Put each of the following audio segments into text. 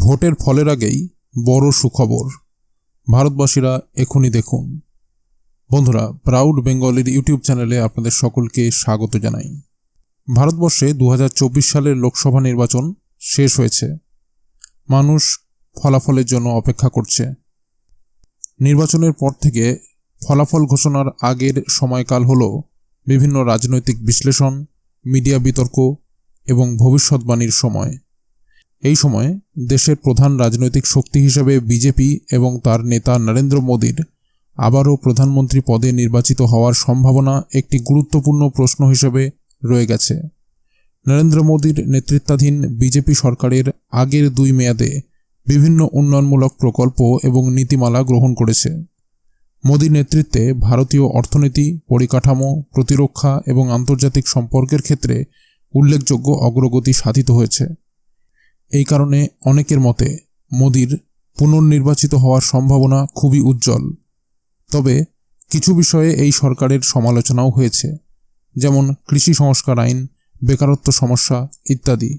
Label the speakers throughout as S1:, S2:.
S1: ভোটের ফলের আগেই বড় সুখবর। ভারতবাসীরা এখনই দেখুন। বন্ধুরা প্রাউড বেঙ্গলের ইউটিউব চ্যানেলে আপনাদের সকলকে স্বাগত জানাই। ভারতবর্ষে দু হাজার চব্বিশ সালের লোকসভা নির্বাচন শেষ হয়েছে। মানুষ ফলাফলের জন্য অপেক্ষা করছে। নির্বাচনের পর থেকে ফলাফল ঘোষণার আগের সময়কাল হল বিভিন্ন রাজনৈতিক বিশ্লেষণ, মিডিয়া বিতর্ক এবং ভবিষ্যৎবাণীর সময়। এই সময় দেশের প্রধান রাজনৈতিক শক্তি হিসেবে বিজেপি এবং তার নেতা নরেন্দ্র মোদীর আবারও প্রধানমন্ত্রী পদে নির্বাচিত হওয়ার সম্ভাবনা একটি গুরুত্বপূর্ণ প্রশ্ন হিসেবে রয়ে গেছে। নরেন্দ্র মোদীর নেতৃত্বাধীন বিজেপি সরকারের আগের দুই মেয়াদে বিভিন্ন উন্নয়নমূলক প্রকল্প এবং নীতিমালা গ্রহণ করেছে। মোদীর নেতৃত্বে ভারতীয় অর্থনীতি, পরিকাঠামো, প্রতিরক্ষা এবং আন্তর্জাতিক সম্পর্কের ক্ষেত্রে উল্লেখযোগ্য অগ্রগতি সাধিত হয়েছে। এই কারণে অনেকের মতে মোদির পুনর্নির্বাচিত হওয়ার সম্ভাবনা খুবই উজ্জ্বল। তবে কিছু বিষয়ে এই সরকারের সমালোচনাও হয়েছে, যেমন কৃষি সংস্কার আইন, বেকারত্ব সমস্যা ইত্যাদি।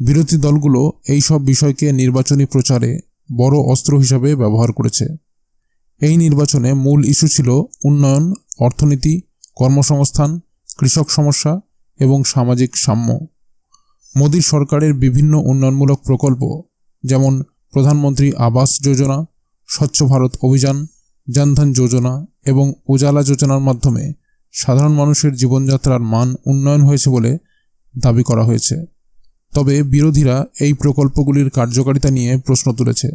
S1: বিরোধী দলগুলো এই সব বিষয়কে নির্বাচনী প্রচারে বড় অস্ত্র হিসাবে ব্যবহার করেছে। এই নির্বাচনে মূল ইস্যু ছিল উন্নয়ন, অর্থনীতি, কর্মসংস্থান, কৃষক সমস্যা এবং সামাজিক সাম্য। মোদীর সরকারের বিভিন্ন উন্নয়নমূলক প্রকল্প, যেমন প্রধানমন্ত্রী আবাস যোজনা, স্বচ্ছ ভারত অভিযান, জনধন যোজনা এবং উজালা যোজনার মাধ্যমে সাধারণ মানুষের জীবনযাত্রার মান উন্নয়ন হয়েছে বলে দাবি করা হয়েছে। তবে বিরোধীরা এই প্রকল্পগুলির কার্যকারিতা নিয়ে প্রশ্ন তুলেছে।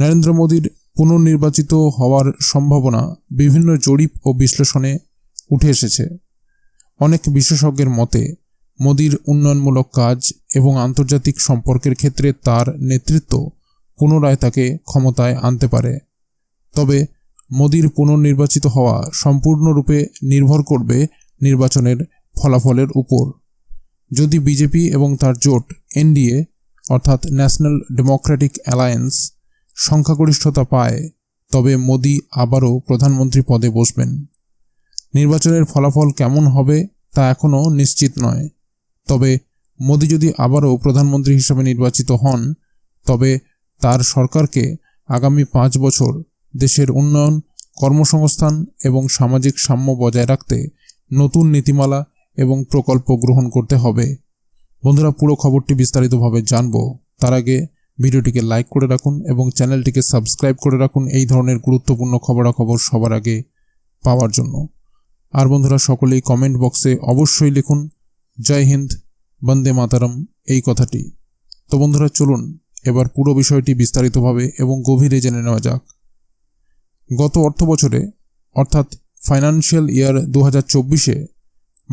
S1: নরেন্দ্র মোদীর পুনর্নির্বাচিত হওয়ার সম্ভাবনা বিভিন্ন জরিপ ও বিশ্লেষণে উঠে এসেছে। অনেক বিশেষজ্ঞের মতে মোদির উন্নয়নমূলক কাজ এবং আন্তর্জাতিক সম্পর্কের ক্ষেত্রে তার নেতৃত্ব পুনরায় তাকে ক্ষমতায় আনতে পারে। তবে মোদির পুনর্নির্বাচিত হওয়া সম্পূর্ণরূপে নির্ভর করবে নির্বাচনের ফলাফলের উপর। যদি বিজেপি এবং তার জোট, এনডিএ অর্থাৎ ন্যাশনাল ডেমোক্রেটিক অ্যালায়েন্স, সংখ্যাগরিষ্ঠতা পায়, তবে মোদি আবারও প্রধানমন্ত্রী পদে বসবেন। নির্বাচনের ফলাফল কেমন হবে তা এখনও নিশ্চিত নয়। তবে মোদি যদি আবারও প্রধানমন্ত্রী হিসেবে নির্বাচিত হন, তবে তার সরকারকে আগামী পাঁচ বছর দেশের উন্নয়ন, কর্মসংস্থান এবং সামাজিক সাম্য বজায় রাখতে নতুন নীতিমালা এবং প্রকল্প গ্রহণ করতে হবে। বন্ধুরা, পুরো খবরটি বিস্তারিতভাবে জানব। তার আগে ভিডিওটিকে লাইক করে রাখুন এবং চ্যানেলটিকে সাবস্ক্রাইব করে রাখুন এই ধরনের গুরুত্বপূর্ণ খবরাখবর সবার আগে পাওয়ার জন্য। আর বন্ধুরা, সকলেই কমেন্ট বক্সে অবশ্যই লিখুন জয় হিন্দ, বন্দে মাতারম, এই কথাটি। তো বন্ধুরা, চলুন এবার পুরো বিষয়টি বিস্তারিতভাবে এবং গভীরে জেনে নেওয়া যাক। গত অর্থ বছরে, অর্থাৎ ফাইন্যান্সিয়াল ইয়ার দু চব্বিশে,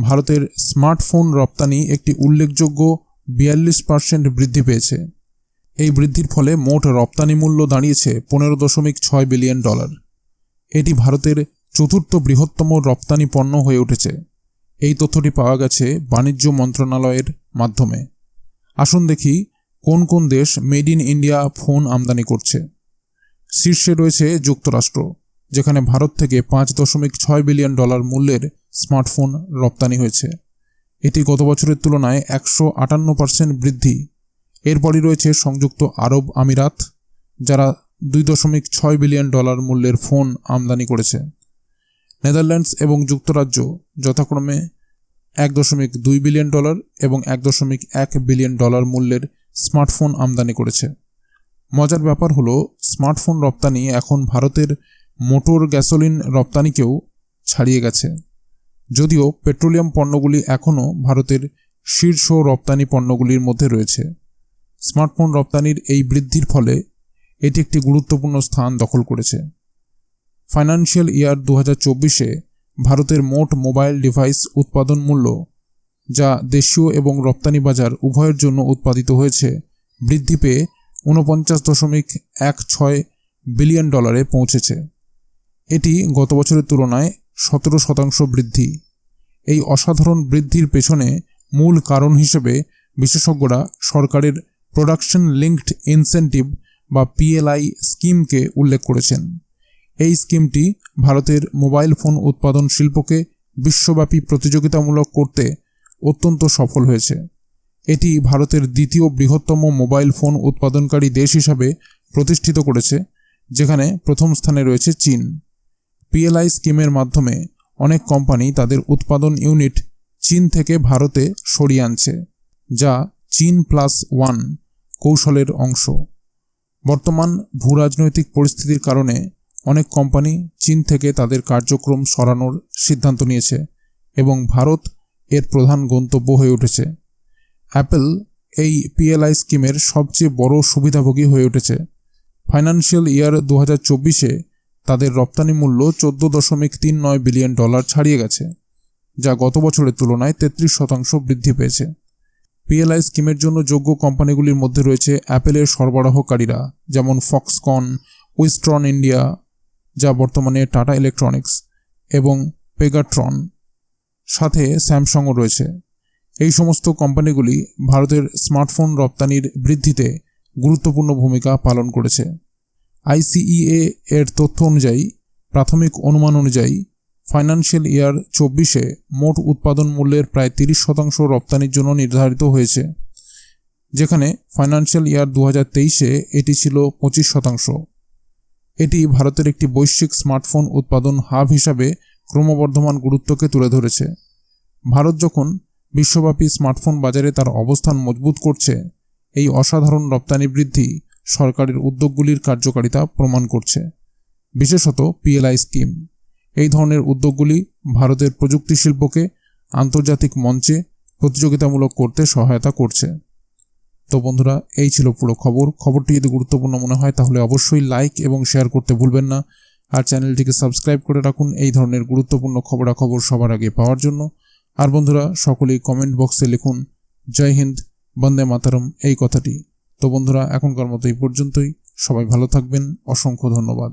S1: ভারতের স্মার্টফোন রপ্তানি একটি উল্লেখযোগ্য বিয়াল্লিশ পার্সেন্ট বৃদ্ধি পেয়েছে। এই বৃদ্ধির ফলে মোট রপ্তানি মূল্য দাঁড়িয়েছে পনেরো দশমিক ছয় বিলিয়ন ডলার। এটি ভারতের চতুর্থ বৃহত্তম রপ্তানি পণ্য হয়ে উঠেছে। এই তথ্যটি পাওয়া গেছে বাণিজ্য মন্ত্রণালয়ের মাধ্যমে। আসুন দেখি কোন কোন দেশ মেড ইন ইন্ডিয়া ফোন আমদানি করছে। শীর্ষে রয়েছে যুক্তরাষ্ট্র, যেখানে ভারত থেকে পাঁচ দশমিক ছয় বিলিয়ন ডলার মূল্যের স্মার্টফোন রপ্তানি হয়েছে। এটি গত বছরের তুলনায় একশো আটান্ন পার্সেন্ট বৃদ্ধি। এরপরই রয়েছে সংযুক্ত আরব আমিরাত, যারা দুই দশমিক ছয় বিলিয়ন ডলার মূল্যের ফোন আমদানি করেছে। নেদারল্যান্ডস এবং যুক্তরাজ্য যথাক্রমে এক দশমিক দুই বিলিয়ন ডলার এবং এক দশমিক এক বিলিয়ন ডলার মূল্যের স্মার্টফোন আমদানি করেছে। মজার ব্যাপার হলো, স্মার্টফোন রপ্তানি এখন ভারতের মোটর গ্যাসোলিন রপ্তানিকেও ছাড়িয়ে গেছে। যদিও পেট্রোলিয়াম পণ্যগুলি এখনও ভারতের শীর্ষ রপ্তানি পণ্যগুলির মধ্যে রয়েছে। স্মার্টফোন রপ্তানির এই বৃদ্ধির ফলে এটি একটি গুরুত্বপূর্ণ স্থান দখল করেছে। ফাইন্যান্সিয়াল ইয়ার দু চব্বিশে ভারতের মোট মোবাইল ডিভাইস উৎপাদন মূল্য, যা দেশীয় এবং রপ্তানি বাজার উভয়ের জন্য উৎপাদিত হয়েছে, বৃদ্ধি পেয়ে ঊনপঞ্চাশ দশমিক এক ছয় বিলিয়ন ডলারে পৌঁছেছে। এটি গত বছরের তুলনায় সতেরো শতাংশ বৃদ্ধি। এই অসাধারণ বৃদ্ধির পেছনে মূল কারণ হিসেবে বিশেষজ্ঞরা সরকারের প্রোডাকশন লিঙ্কড ইনসেন্টিভ বা পিএলআই স্কিমকে উল্লেখ করেছেন। এই স্কিমটি ভারতের মোবাইল ফোন উৎপাদন শিল্পকে বিশ্বব্যাপী প্রতিযোগিতামূলক করতে অত্যন্ত সফল হয়েছে। এটি ভারতের দ্বিতীয় বৃহত্তম মোবাইল ফোন উৎপাদনকারী দেশ হিসাবে প্রতিষ্ঠিত করেছে, যেখানে প্রথম স্থানে রয়েছে চীন। পিএলআই স্কিমের মাধ্যমে অনেক কোম্পানি তাদের উৎপাদন ইউনিট চীন থেকে ভারতে সরিয়ে আনছে, যা চীন প্লাস ওয়ান কৌশলের অংশ। বর্তমান ভূরাজনৈতিক পরিস্থিতির কারণে অনেক কোম্পানি চীন থেকে তাদের কার্যক্রম সরানোর সিদ্ধান্ত নিয়েছে এবং ভারত এর প্রধান গন্তব্য হয়ে উঠেছে। অ্যাপেল এই পিএলআই স্কিমের সবচেয়ে বড় সুবিধাভোগী হয়ে উঠেছে। ফাইন্যান্সিয়াল ইয়ার দু হাজার চব্বিশে তাদের রপ্তানি মূল্য চোদ্দ দশমিক তিন নয় বিলিয়ন ডলার ছাড়িয়ে গেছে, যা গত বছরের তুলনায় তেত্রিশ শতাংশ বৃদ্ধি পেয়েছে। পিএলআই স্কিমের জন্য যোগ্য কোম্পানিগুলির মধ্যে রয়েছে অ্যাপেলের সরবরাহকারীরা, যেমন ফক্সকন, উইস্ট্রন ইন্ডিয়া যা বর্তমানে টাটা ইলেকট্রনিক্স এবং পেগাট্রন সাথে স্যামসাংও রয়েছে। এই সমস্ত কোম্পানিগুলি ভারতের স্মার্টফোন রপ্তানির বৃদ্ধিতে গুরুত্বপূর্ণ ভূমিকা পালন করেছে। আইসিইএ এর তথ্য অনুযায়ী, প্রাথমিক অনুমান অনুযায়ী, ফাইন্যান্সিয়াল ইয়ার চব্বিশে মোট উৎপাদন মূল্যের প্রায় তিরিশ শতাংশ রপ্তানির জন্য নির্ধারিত হয়েছে, যেখানে ফাইন্যান্সিয়াল ইয়ার দু হাজার তেইশে এটি ছিল পঁচিশ শতাংশ। এটি ভারতের একটি বৈশ্বিক স্মার্টফোন উৎপাদন হাব হিসাবে ক্রমবর্ধমান গুরুত্বকে তুলে ধরেছে। ভারত যখন বিশ্বব্যাপী স্মার্টফোন বাজারে তার অবস্থান মজবুত করছে, এই অসাধারণ রপ্তানি বৃদ্ধি সরকারের উদ্যোগগুলির কার্যকারিতা প্রমাণ করছে। বিশেষত পিএলআই স্কিম। এই ধরনের উদ্যোগগুলি ভারতের প্রযুক্তি শিল্পকে আন্তর্জাতিক মঞ্চে প্রতিযোগিতামূলক করতে সহায়তা করছে। তো বন্ধুরা, এই ছিল পুরো খবর। খবরটি যদি গুরুত্বপূর্ণ মনে হয়, তাহলে অবশ্যই লাইক এবং শেয়ার করতে ভুলবেন না। আর চ্যানেলটিকে সাবস্ক্রাইব করে রাখুন এই ধরনের গুরুত্বপূর্ণ খবরাখবর সবার আগে পাওয়ার জন্য। আর বন্ধুরা, সকলেই কমেন্ট বক্সে লিখুন, জয় হিন্দ, বন্দে মাতারম, এই কথাটি। তো বন্ধুরা, এখনকার মতো এই পর্যন্তই। সবাই ভালো থাকবেন। অসংখ্য ধন্যবাদ।